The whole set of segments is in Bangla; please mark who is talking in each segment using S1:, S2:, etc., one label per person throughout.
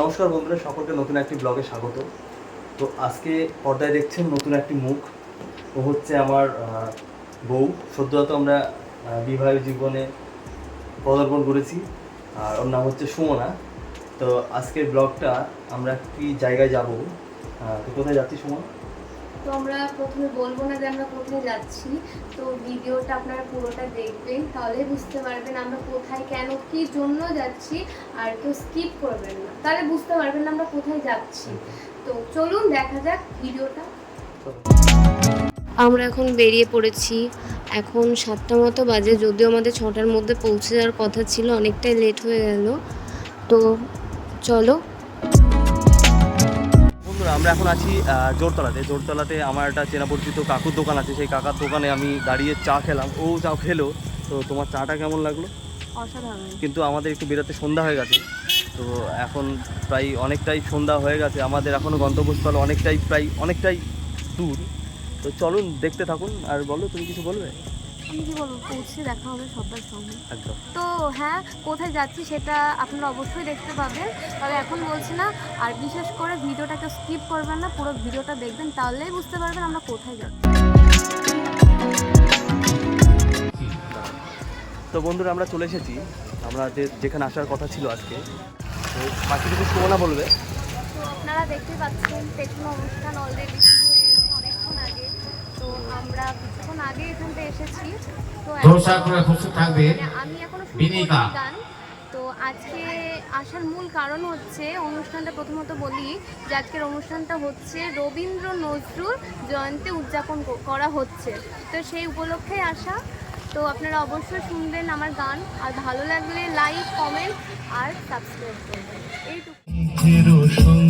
S1: নমস্কার বন্ধুরা, সকলকে নতুন একটি ব্লগে স্বাগত। তো আজকে পর্দায় দেখছেন নতুন একটি মুখ। ও হচ্ছে আমার বউ। সদ্যত আমরা বিবাহ জীবনে পদার্পণ করেছি। আর ওর নাম হচ্ছে সুমনা। তো আজকের ব্লগটা আমরা কি জায়গায় যাব? তো কোথায় যাচ্ছি সুমনা?
S2: তো আমরা প্রথমে বলব না যে আমরা কোথায় যাচ্ছি। তো ভিডিওটা আপনারা পুরোটা দেখবেন, তাহলে বুঝতে পারবেন আমরা কোথায়, কেন, কি জন্য যাচ্ছি, আর কেউ স্কিপ করবেন না। তাহলে বুঝতে পারবেন আমরা কোথায় যাচ্ছি। তো চলুন দেখা যাক ভিডিওটা। আমরা এখন বেরিয়ে পড়েছি। এখন সাতটা মতো বাজে, যদিও আমাদের ছটার মধ্যে পৌঁছে যাওয়ার কথা ছিল, অনেকটাই লেট হয়ে গেল। তো চলো।
S1: বন্ধুরা আমরা এখন আছি জোরতলাতে। জোরতলাতে আমার একটা চেনা পরিচিত কাকুর দোকান আছে। সেই কাকার দোকানে আমি দাঁড়িয়ে চা খেলাম। ও চা খেলো। তো তোমার চাটা কেমন লাগল?
S2: অসাধারণ।
S1: কিন্তু আমাদের একটু বেরোতে সন্ধ্যা হয়ে গেছে। তো এখন প্রায় অনেকটাই সন্ধ্যা হয়ে গেছে। আমাদের এখনও গন্তব্যস্থল অনেকটাই প্রায় অনেকটাই দূর। তো চলুন দেখতে থাকুন। আর বলো তুমি কিছু বলবে?
S2: আমি কি বলব পৌঁছে দেখা হবে সবার সঙ্গে তো হ্যাঁ কোথায় যাচ্ছি সেটা আপনারা অবশ্যই দেখতে পাবেন। তবে এখন বলছি না আর বিশেষ করে ভিডিওটাকে স্কিপ করবেন না পুরো ভিডিওটা দেখবেন তাহলেই বুঝতে পারবেন আমরা কোথায় যাচ্ছি।
S1: তো বন্ধুরা আমরা চলে এসেছি। আমরা যে যেখানে আসার কথা ছিল আজকে তো বাকি কিছু সুমনা বলবে।
S2: তো আপনারা দেখতে পাচ্ছেন পেছনে অনুষ্ঠান অলরেডি কিছুক্ষণ আগে এসেছি। তো
S3: ধোসা
S2: এখন-
S3: করে প্রস্তুত থাকবে
S2: মানে আমি এখনও শুরু
S3: বিনিকা।
S2: গান। তো আজকে আসার মূল কারণ হচ্ছে অনুষ্ঠানটা প্রথমত বলি যে আজকের অনুষ্ঠানটা হচ্ছে রবীন্দ্র নজরুল জয়ন্তী উদযাপন করা হচ্ছে। তো সেই উপলক্ষে আসা। তো আপনারা অবশ্যই শুনবেন আমার গান। আর ভালো লাগলে লাইক কমেন্ট আর সাবস্ক্রাইব করবেন। এইটুকু।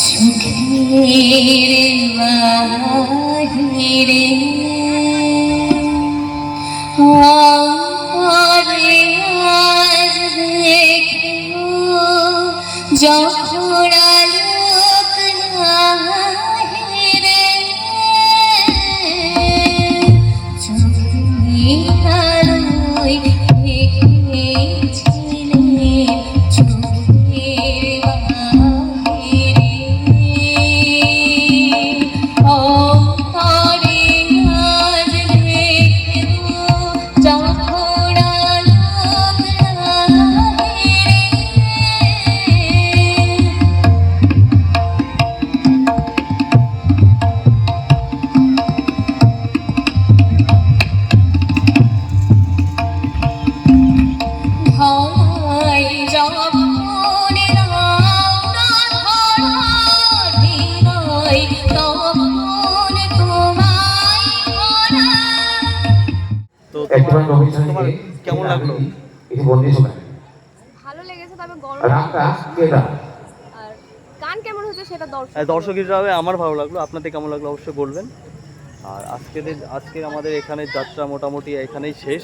S4: চোখের বাহিরে আরে আজ দেখো যখন
S1: কেমন লাগল?
S3: এটি বন্দি শোনায়
S5: ভালো লেগেছে তবে গরম
S3: রাগটা কেটা
S5: গান কেমন হচ্ছে সেটা দর্শক
S1: হ্যাঁ, দর্শক হিসাবে আমার ভালো লাগল আপনাদের কেমন লাগল অবশ্যই বলবেন। আর আজকের আজকের আমাদের এখানে যাত্রা মোটামুটি এখানেই শেষ।